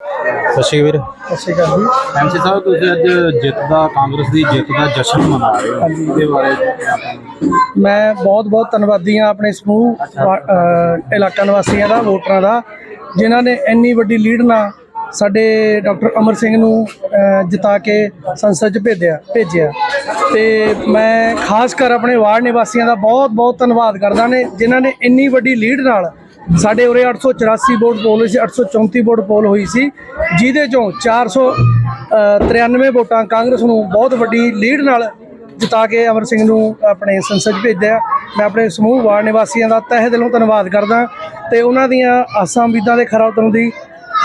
ਸਤਿ ਸ਼੍ਰੀ ਅਕਾਲ ਵੀਰ। ਸਤਿ ਸ਼੍ਰੀ ਅਕਾਲ ਜੀ। ਐਮਸੀ ਸਾਹਿਬ ਤੁਸੀਂ ਅੱਜ ਜਿੱਤ ਦਾ ਕਾਂਗਰਸ ਦੀ ਜਿੱਤ ਦਾ ਜਸ਼ਨ ਮਨਾ ਰਹੇ ਹੋ। ਇਹਦੇ ਬਾਰੇ ਮੈਂ ਬਹੁਤ ਬਹੁਤ ਧੰਨਵਾਦੀ ਹਾਂ ਆਪਣੇ ਸਮੂਹ ਇਲਾਕਾ ਨਿਵਾਸੀਆਂ ਦਾ ਵੋਟਰਾਂ ਦਾ ਜਿਨ੍ਹਾਂ ਨੇ ਇੰਨੀ ਵੱਡੀ ਲੀਡ ਨਾਲ ਸਾਡੇ ਡਾਕਟਰ ਅਮਰ ਸਿੰਘ ਨੂੰ ਅਹ, ਜਿਤਾ ਕੇ ਸੰਸਦ 'ਚ ਭੇਜਿਆ ਭੇਜਿਆ। ਤੇ ਮੈਂ ਖਾਸ ਕਰ ਆਪਣੇ ਵਾਰਡ ਨਿਵਾਸੀਆਂ ਦਾ ਬਹੁਤ ਬਹੁਤ ਧੰਨਵਾਦ ਕਰਦਾ ਨੇ ਜਿਨ੍ਹਾਂ ਨੇ ਇੰਨੀ ਵੱਡੀ ਲੀਡ ਨਾਲ ਸਾਡੇ ਉਰੇ 884 ਵੋਟ ਪੋਲ ਹੋਈ ਸੀ 834 ਵੋਟ ਪੋਲ ਹੋਈ ਸੀ ਜਿਹਦੇ ਚੋਂ 493 ਵੋਟਾਂ ਕਾਂਗਰਸ ਨੂੰ ਬਹੁਤ ਵੱਡੀ ਲੀਡ ਨਾਲ ਜਿਤਾ ਕੇ ਅਮਰ ਸਿੰਘ ਨੂੰ ਆਪਣੇ ਸੰਸਦ ਭੇਜਿਆ ਮੈਂ ਆਪਣੇ ਸਮੂਹ ਵਾਰਡ ਨਿਵਾਸੀਆਂ ਦਾ ਤਹਿ ਦਿਲੋਂ ਧੰਨਵਾਦ ਕਰਦਾ ਤੇ ਉਹਨਾਂ ਦੀਆਂ ਆਸਾਂ ਉਮੀਦਾਂ ਦੇ ਖਰਾ ਉਤਰਨ ਦੀ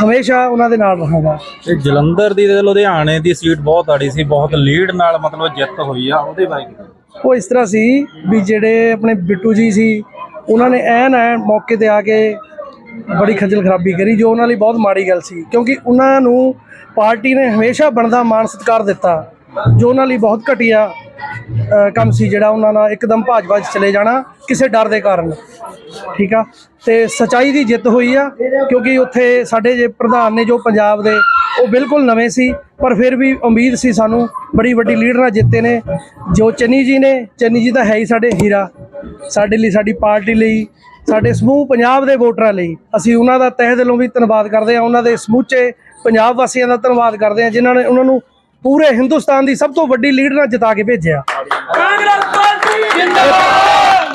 ਹਮੇਸ਼ਾ ਉਹਨਾਂ ਦੇ ਨਾਲ ਰਹਾਂਗਾ ਤੇ ਜਲੰਧਰ ਦੀ ਤੇ ਲੁਧਿਆਣੇ ਦੀ ਸੀਟ ਬਹੁਤ ਆੜੀ ਸੀ ਬਹੁਤ ਲੀਡ ਨਾਲ ਮਤਲਬ ਜਿੱਤ ਹੋਈ ਆ ਉਹਦੇ ਬਾਰੇ? ਉਹ ਇਸ ਤਰ੍ਹਾਂ ਸੀ ਵੀ ਜਿਹੜੇ ਆਪਣੇ ਬਿੱਟੂ ਜੀ ਸੀ ਉਹਨਾਂ ਨੇ ਐਨ ਐਨ ਮੌਕੇ ਤੇ ਆ ਕੇ ਬੜੀ ਖੱਜਲ ਖਰਾਬੀ ਕਰੀ, ਜੋ ਉਹਨਾਂ ਲਈ ਬਹੁਤ ਮਾੜੀ ਗੱਲ ਸੀ, ਕਿਉਂਕਿ ਉਹਨਾਂ ਨੂੰ ਪਾਰਟੀ ਨੇ ਹਮੇਸ਼ਾ ਬਣਦਾ ਮਾਣ ਸਤਿਕਾਰ ਦਿੱਤਾ, ਜੋ ਉਹਨਾਂ ਲਈ ਬਹੁਤ ਘਟੀਆ ਕੰਮ ਸੀ ਜਿਹੜਾ ਉਹਨਾਂ ਨਾਲ ਇੱਕਦਮ ਭਾਜਪਾ 'ਚ ਚਲੇ ਜਾਣਾ ਕਿਸੇ ਡਰ ਦੇ ਕਾਰਨ। ਠੀਕ ਆ? ਤੇ ਸਚਾਈ ਦੀ ਜਿੱਤ ਹੋਈ ਆ, ਕਿਉਂਕਿ ਉੱਥੇ ਸਾਡੇ ਜੇ ਪ੍ਰਧਾਨ ਨੇ ਜੋ ਪੰਜਾਬ ਦੇ, ਉਹ ਬਿਲਕੁਲ ਨਵੇਂ ਸੀ, ਪਰ ਫਿਰ ਵੀ ਉਮੀਦ ਸੀ ਸਾਨੂੰ ਬੜੀ ਵੱਡੀ ਲੀਡਰ ਨਾਲ ਜਿੱਤੇ ਨੇ, ਜੋ ਚੰਨੀ ਜੀ ਨੇ, ਚੰਨੀ ਜੀ ਤਾਂ ਹੈ ਹੀ ਸਾਡੇ ਹੀਰਾ। ਸਾਡੇ ਲਈ ਸਾਡੀ ਪਾਰਟੀ ਲਈ ਸਾਡੇ ਸਮੂਹ ਪੰਜਾਬ ਦੇ ਵੋਟਰਾਂ ਲਈ ਅਸੀਂ ਉਹਨਾਂ ਦਾ ਤਹਿ ਦਿਲੋਂ ਵੀ ਧੰਨਵਾਦ ਕਰਦੇ ਹਾਂ ਉਹਨਾਂ ਦੇ ਸਮੂਚੇ ਪੰਜਾਬ ਵਾਸੀਆਂ ਦਾ ਧੰਨਵਾਦ ਕਰਦੇ ਹਾਂ ਜਿਨ੍ਹਾਂ ਨੇ ਉਹਨਾਂ ਨੂੰ ਪੂਰੇ ਹਿੰਦੁਸਤਾਨ ਦੀ ਸਭ ਤੋਂ ਵੱਡੀ ਲੀਡ ਨਾਲ ਜਿਤਾ ਕੇ ਭੇਜਿਆ।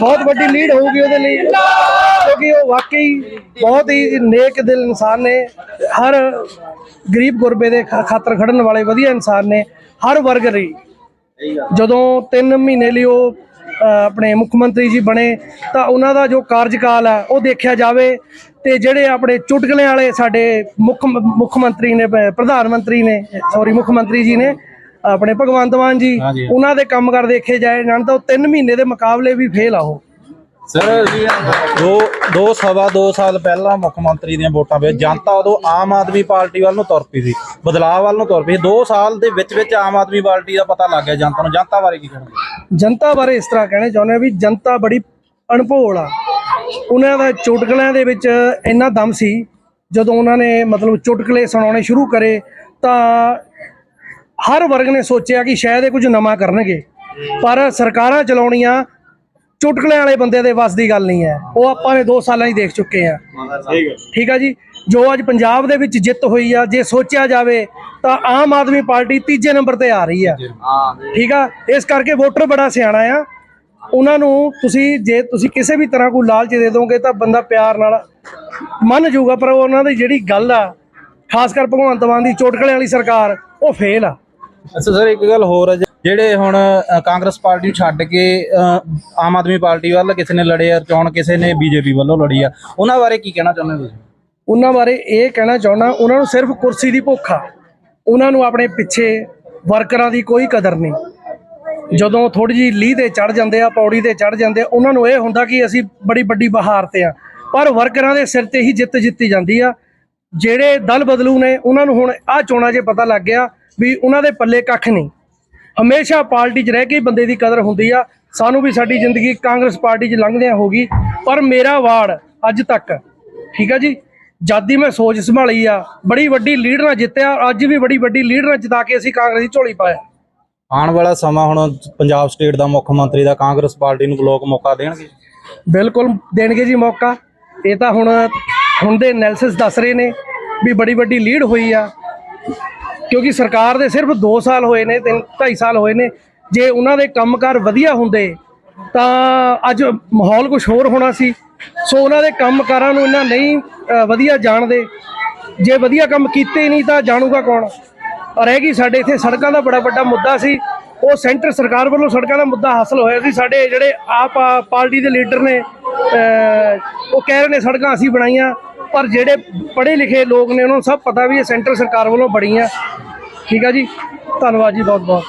ਬਹੁਤ ਵੱਡੀ ਲੀਡ ਹੋਊਗੀ ਉਹਦੇ ਲਈ ਕਿਉਂਕਿ ਉਹ ਵਾਕਈ ਬਹੁਤ ਹੀ ਨੇਕ ਦਿਲ ਇਨਸਾਨ ਨੇ ਹਰ ਗਰੀਬ ਗੁਰਬੇ ਦੇ ਖਾਤਰ ਖੜਨ ਵਾਲੇ ਵਧੀਆ ਇਨਸਾਨ ਨੇ ਹਰ ਵਰਗ ਲਈ। ਜਦੋਂ 3 ਮਹੀਨੇ ਲਈ ਉਹ ਆਪਣੇ ਮੁੱਖ ਮੰਤਰੀ ਜੀ ਬਣੇ ਤਾਂ ਉਹਨਾਂ ਦਾ ਜੋ ਕਾਰਜਕਾਲ ਹੈ ਉਹ ਦੇਖਿਆ ਜਾਵੇ ਤੇ ਜਿਹੜੇ ਆਪਣੇ ਚੁਟਕਲੇ ਵਾਲੇ ਸਾਡੇ ਮੁੱਖ ਮੁੱਖ ਮੰਤਰੀ ਨੇ ਪ੍ਰਧਾਨ ਮੰਤਰੀ ਨੇ ਸੌਰੀ ਮੁੱਖ ਮੰਤਰੀ ਜੀ ਨੇ ਆਪਣੇ ਭਗਵੰਤ ਮਾਨ ਜੀ। ਉਹਨਾਂ ਦੇ ਕੰਮ ਕਰ ਦੇਖੇ ਜਾਏ ਜਾਣ ਤਾਂ ਉਹ 3 ਮਹੀਨੇ ਦੇ ਮੁਕਾਬਲੇ ਵੀ ਫੇਲ ਆ ਉਹ ਸਰ ਜੀ ਦੋ ਦੋ ਸਵਾ ਦੋ ਸਾਲ ਪਹਿਲਾਂ ਮੁੱਖ ਮੰਤਰੀ ਦੀਆਂ ਵੋਟਾਂ ਵੇ ਜਨਤਾ ਉਦੋਂ ਆਮ ਆਦਮੀ ਪਾਰਟੀ ਵੱਲ ਨੂੰ ਤੁਰ ਪਈ ਸੀ ਬਦਲਾਅ ਵੱਲ ਨੂੰ ਤੁਰ ਪਈ ਸੀ। ਦੋ ਸਾਲ ਦੇ ਵਿੱਚ ਵਿੱਚ ਆਮ ਆਦਮੀ ਪਾਰਟੀ ਦਾ ਪਤਾ ਲੱਗ ਗਿਆ ਜਨਤਾ ਨੂੰ ਜਨਤਾ ਬਾਰੇ ਕੀ ਕਹਿਣਾ ਜਨਤਾ ਬਾਰੇ ਇਸ ਤਰ੍ਹਾਂ ਕਹਿਣਾ ਚਾਹੁੰਦੇ ਆ ਵੀ ਜਨਤਾ ਬੜੀ ਅਣਭੋਲ ਆ। ਉਹਨਾਂ ਦਾ ਚੁਟਕਲਿਆਂ ਦੇ ਵਿੱਚ ਇੰਨਾ ਦਮ ਸੀ ਜਦੋਂ ਉਹਨਾਂ ਨੇ ਮਤਲਬ ਚੁਟਕਲੇ ਸੁਣਾਉਣੇ ਸ਼ੁਰੂ ਕਰੇ ਤਾਂ ਹਰ ਵਰਗ ਨੇ ਸੋਚਿਆ ਕਿ ਸ਼ਾਇਦ ਇਹ ਕੁਝ ਨਵਾਂ ਕਰਨਗੇ। ਪਰ ਸਰਕਾਰਾਂ ਚਲਾਉਣੀਆਂ ਚੁਟਕਲਿਆਂ ਵਾਲੇ ਬੰਦੇ ਦੇ ਵੱਸ ਦੀ ਗੱਲ ਨਹੀਂ ਹੈ। ਉਹ ਆਪਾਂ ਨੇ 2 ਸਾਲਾਂ ਹੀ ਦੇਖ ਚੁੱਕੇ ਆ ਠੀਕ ਆ ਜੀ? ਜੋ ਅੱਜ ਪੰਜਾਬ ਦੇ ਵਿੱਚ ਜਿੱਤ ਹੋਈ ਆ ਜੇ ਸੋਚਿਆ ਜਾਵੇ ਤਾਂ ਆਮ ਆਦਮੀ ਪਾਰਟੀ ਤੀਜੇ ਨੰਬਰ ਤੇ ਆ ਰਹੀ ਆ। ਠੀਕ ਆ? ਇਸ ਕਰਕੇ ਵੋਟਰ ਬੜਾ ਸਿਆਣਾ ਆ। ਉਹਨਾਂ ਨੂੰ ਤੁਸੀਂ ਜੇ ਤੁਸੀਂ ਕਿਸੇ ਵੀ ਤਰ੍ਹਾਂ ਕੋਈ ਲਾਲਚ ਦੇ ਦੋਗੇ ਤਾਂ ਬੰਦਾ ਪਿਆਰ ਨਾਲ ਮੰਨ ਜਾਊਗਾ ਪਰ ਉਹਨਾਂ ਦੀ ਜਿਹੜੀ ਗੱਲ ਆ ਖਾਸ ਕਰ ਭਗਵੰਤ ਮਾਨ ਦੀ ਚੋਟਕਲੇ ਵਾਲੀ ਸਰਕਾਰ ਉਹ ਫੇਲ ਆ। ਅੱਛਾ ਸਰ ਇੱਕ ਗੱਲ ਹੋਰ ਹੈ ਜੀ, ਜਿਹੜੇ ਹੁਣ ਕਾਂਗਰਸ ਪਾਰਟੀ ਛੱਡ ਕੇ ਆਮ ਆਦਮੀ ਪਾਰਟੀ ਵੱਲ ਕਿਸੇ ਨੇ ਲੜੇ ਆ ਚੋਣ ਕਿਸੇ ਨੇ ਬੀਜੇਪੀ ਵੱਲੋਂ ਲੜੀ ਆ। ਉਹਨਾਂ ਬਾਰੇ ਕੀ ਕਹਿਣਾ ਚਾਹੁੰਦੇ ਤੁਸੀਂ? ਉਹਨਾਂ ਬਾਰੇ ਇਹ ਕਹਿਣਾ ਚਾਹੁੰਦਾ ਉਹਨਾਂ ਨੂੰ ਸਿਰਫ ਕੁਰਸੀ ਦੀ ਭੁੱਖ ਆ। ਉਹਨਾਂ ਨੂੰ ਆਪਣੇ ਪਿੱਛੇ ਵਰਕਰਾਂ ਦੀ ਕੋਈ ਕਦਰ ਨਹੀਂ। ਜਦੋਂ ਥੋੜੀ ਜੀ ਲੀਹ ਤੇ ਚੜ ਜਾਂਦੇ ਆ, ਪੌੜੀ ਤੇ ਚੜ ਜਾਂਦੇ ਆ, ਉਹਨਾਂ ਨੂੰ ਇਹ ਹੁੰਦਾ ਕਿ ਅਸੀਂ ਬੜੀ ਵੱਡੀ ਬਹਾਰ ਤੇ ਆ। ਪਰ ਵਰਕਰਾਂ ਦੇ ਸਿਰ ਤੇ ਹੀ ਜਿੱਤ ਜਿੱਤੀ ਜਾਂਦੀ ਆ। ਜਿਹੜੇ ਦਲ ਬਦਲੂ ਨੇ, ਉਹਨਾਂ ਨੂੰ ਹੁਣ ਆਹ ਚੋਣਾਂ 'ਚ ਪਤਾ ਲੱਗ ਗਿਆ ਵੀ ਉਹਨਾਂ ਦੇ ਪੱਲੇ ਕੱਖ ਨਹੀਂ। ਹਮੇਸ਼ਾ ਪਾਰਟੀ 'ਚ ਰਹਿ ਕੇ ਬੰਦੇ ਦੀ ਕਦਰ ਹੁੰਦੀ ਆ। ਸਾਨੂੰ ਵੀ ਸਾਡੀ ਜ਼ਿੰਦਗੀ ਕਾਂਗਰਸ ਪਾਰਟੀ 'ਚ ਲੰਘਦਿਆਂ ਹੋ ਗਈ। ਪਰ ਮੇਰਾ ਵਾਰਡ ਅੱਜ ਤੱਕ, ਠੀਕ ਆ ਜੀ? ਜਦ ਮੈਂ ਸੋਚ ਸੰਭਾਲੀ ਆ ਬੜੀ ਵੱਡੀ ਲੀਡ ਨਾਲ ਜਿੱਤਿਆ ਅੱਜ ਵੀ ਬੜੀ ਵੱਡੀ ਲੀਡ ਨਾਲ ਜਿਤਾ ਕੇ ਅਸੀਂ ਕਾਂਗਰਸ ਦੀ ਝੋਲੀ ਪਾਇਆ। ਆਉਣ ਵਾਲਾ ਸਮਾਂ ਹੁਣ ਪੰਜਾਬ ਸਟੇਟ ਦਾ ਮੁੱਖ ਮੰਤਰੀ ਦਾ ਕਾਂਗਰਸ ਪਾਰਟੀ ਨੂੰ ਲੋਕ ਮੌਕਾ ਦੇਣਗੇ? ਬਿਲਕੁਲ ਦੇਣਗੇ ਜੀ ਮੌਕਾ। ਇਹ ਤਾਂ ਹੁਣ ਹੁਣ ਦੇ ਐਨਾਲਿਸਿਸ ਦੱਸ ਰਹੇ ਨੇ ਵੀ ਬੜੀ ਵੱਡੀ ਲੀਡ ਹੋਈ ਆ। ਕਿਉਂਕਿ ਸਰਕਾਰ ਦੇ ਸਿਰਫ 2 ਸਾਲ ਹੋਏ ਨੇ ਤਿੰਨ 2.5 ਸਾਲ ਹੋਏ ਨੇ। ਜੇ ਉਹਨਾਂ ਦੇ ਕੰਮਕਾਰ ਵਧੀਆ ਹੁੰਦੇ ਤਾਂ ਅੱਜ ਮਾਹੌਲ ਕੁਝ ਹੋਰ ਹੋਣਾ ਸੀ। ਸੋ ਉਹਨਾਂ ਦੇ ਕੰਮਕਾਰਾਂ ਨੂੰ ਇਹਨਾਂ ਨਹੀਂ ਵਧੀਆ ਜਾਣਦੇ। ਜੇ ਵਧੀਆ ਕੰਮ ਕੀਤੇ ਨਹੀਂ ਤਾਂ ਜਾਣੂਗਾ ਕੌਣ? ਰਹਿ ਗਈ ਸਾਡੇ ਇੱਥੇ ਸੜਕਾਂ ਦਾ ਬੜਾ ਵੱਡਾ ਮੁੱਦਾ ਸੀ। ਉਹ ਸੈਂਟਰ ਸਰਕਾਰ ਵੱਲੋਂ ਸੜਕਾਂ ਦਾ ਮੁੱਦਾ ਹਾਸਲ ਹੋਇਆ ਸੀ। ਸਾਡੇ ਜਿਹੜੇ ਆਪ ਪਾਰਟੀ ਦੇ ਲੀਡਰ ਨੇ ਉਹ ਕਹਿ ਰਹੇ ਨੇ ਸੜਕਾਂ ਅਸੀਂ ਬਣਾਈਆਂ, ਪਰ ਜਿਹੜੇ ਪੜ੍ਹੇ ਲਿਖੇ ਲੋਕ ਨੇ, ਉਹਨਾਂ ਨੂੰ ਸਭ ਪਤਾ ਵੀ ਇਹ ਸੈਂਟਰ ਸਰਕਾਰ ਵੱਲੋਂ ਬਣੀਆਂ। ਠੀਕ ਆ ਜੀ? ਧੰਨਵਾਦ ਜੀ ਬਹੁਤ ਬਹੁਤ